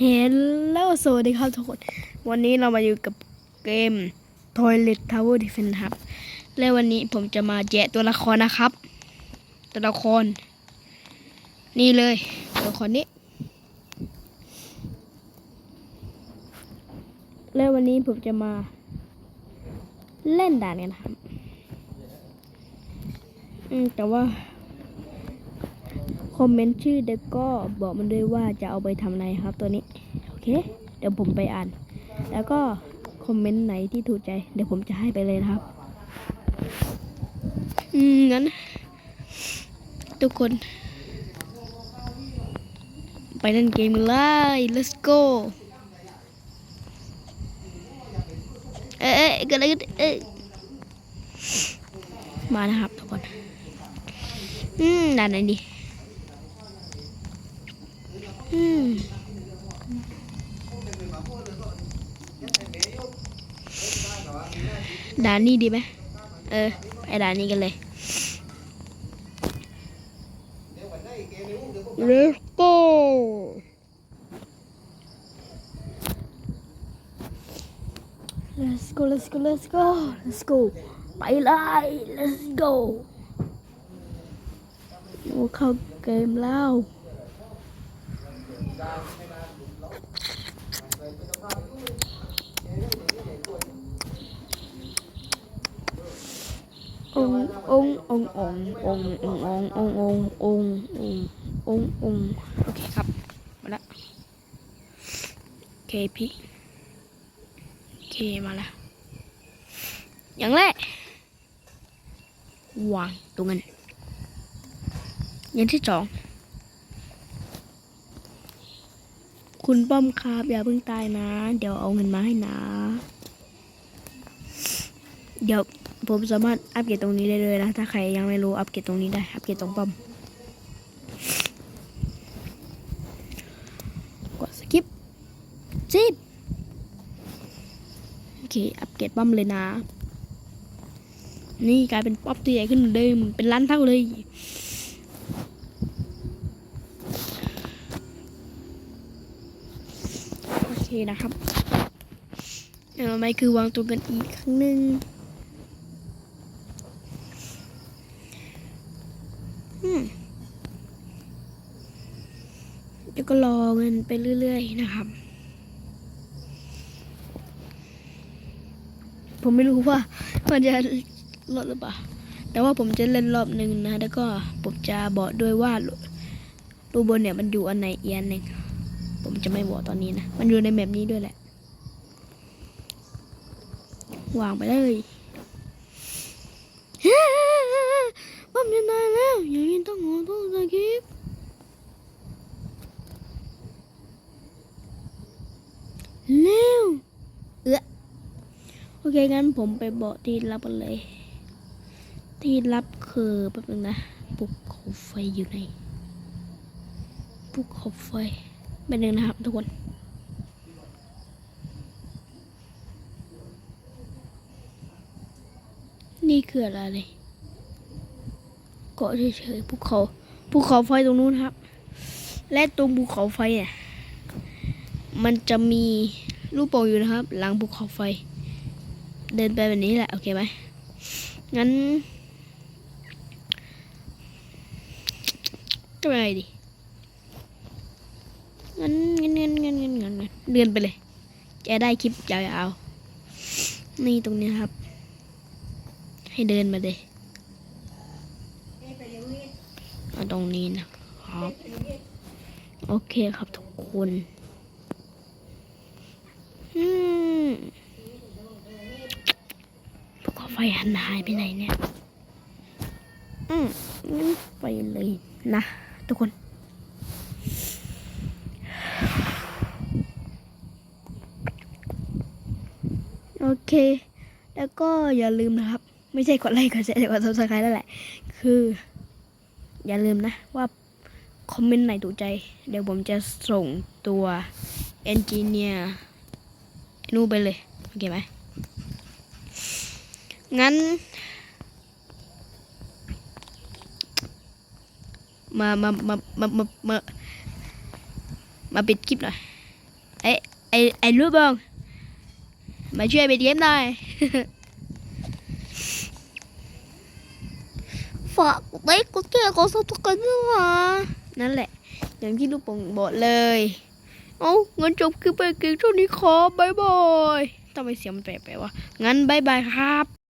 เฮลโลสวัสดีครับทุกคน วันนี้เรามาอยู่กับเกม Toilet Tower Defense ครับ และวันนี้ผมจะมาแจกตัวละครนะครับ ตัวละคร นี่เลย ตัวละครนี้ และวันนี้ผมจะมาเล่นด่านกันครับ อืมแต่ว่า คอมเมนต์ชื่อเด็กก็บอกมันด้วยว่าจะเอาไปทำอะไรครับตัวนี้ โอเค เดี๋ยวผมไปอ่าน แล้วก็คอมเมนต์ไหนที่ถูกใจ เดี๋ยวผมจะให้ไปเลยนะครับ อืมงั้น ทุกคน ไปเล่นเกมกันเลย let's go เอ๊ะเอ๊ะเกิดอะไรขึ้นเอ๊ะมานะครับทุกคน อืมด่านไหนดี Ừ. Hmm. Đá đi bé. Ờ, phải đá ni cái này. Let's go. Let's go, let's go, let's go Let's lại, let's go. Vô không kèm lao องององององององององององององโอเคครับมาละเคพี่เคมาละอย่างแรกวางตรงนั้นอย่างที่สอง คุณป้อมครับอย่าเพิ่งตายนะ เดี๋ยวเอาเงินมาให้นะ เดี๋ยวผมสามารถอัปเกรดตรงนี้ได้เลยนะ ถ้าใครยังไม่รู้อัปเกรดตรงนี้ได้ อัปเกรดตรงปั๊มกดสกิปจิบโอเค อัปเกรดปั๊มเลยนะ นี่กลายเป็นป๊อปตัวใหญ่ขึ้นเดิม เป็นล้านเท่าเลย โอ เคนะครับอางต่คือวางตัวกันอีกครั้งหนึ่งอืมเดี๋ยวก็รอเงินไปเรื่อย ๆ นะครับ ผมไม่รู้ว่ามันจะลดหรือเปล่า แต่ว่าผมจะเล่นรอบหนึ่งนะ แล้วก็ผมจะบอกด้วยว่ารูบนเนี่ยมันอยู่อันไหนเอีกอันหนึ่ง ผมจะไม่บอกตอนนี้นะ มันอยู่ในแมปนี้ด้วยแหละ วางไปเลยป้อมจะตายแล้ว อย่างนี้ต้องขอโทษสกิปเร็วเออโอเค งั้นผมไปบอกที่รับกันเลย ที่รับคือแป๊บนึงนะภูเขาไฟอยู่ไหนภูเขาไฟ เป็นหนึ่งนะครับทุกคน นี่คืออะไรเกาะเฉยๆภูเขาภูเขาไฟตรงนู้นครับ และตรงภูเขาไฟเนี่ยมันจะมีรูปโป่งอยู่นะครับ หลังภูเขาไฟ เดินไปแบบนี้แหละ โอเคไหมงั้นจะไปไงดีงั้นงั้นงั้นงั้นงั้นงั้นงั้นเดินไปเลย จะได้คลิปยาวๆนี่ตรงนี้ครับ ให้เดินมาเลยเอาตรงนี้นะครับ โอเคครับทุกคนอืมพวกเขาไฟหันหายไปไหนเนี่ย อืมไปเลยนะทุกคน โอเค แล้วก็อย่าลืมนะครับ ไม่ใช่กดไลค์กดแชร์กดซับสไครต์นั่นแหละ คือ อย่าลืมนะว่าคอมเมนต์ไหนถูกใจ เดี๋ยวผมจะส่งตัวเอนจิเนียร์นู่นไปเลย โอเคไหม งั้น มามามามามามามาปิดคลิปหน่อยอ้ไอ้ไอรูปบอง มาช่วยไปเกมหน่อยฝากไลค์กดแชร์กดซับสไครต์ด้วยนะนั่นแหละอย่างที่ลูกโป่งบอกเลยเอางั้นจบคือไปเก่งช่วงนี้ขอบายบายทำไมเสียงมันแปลกๆวะงั้นบายบายครับ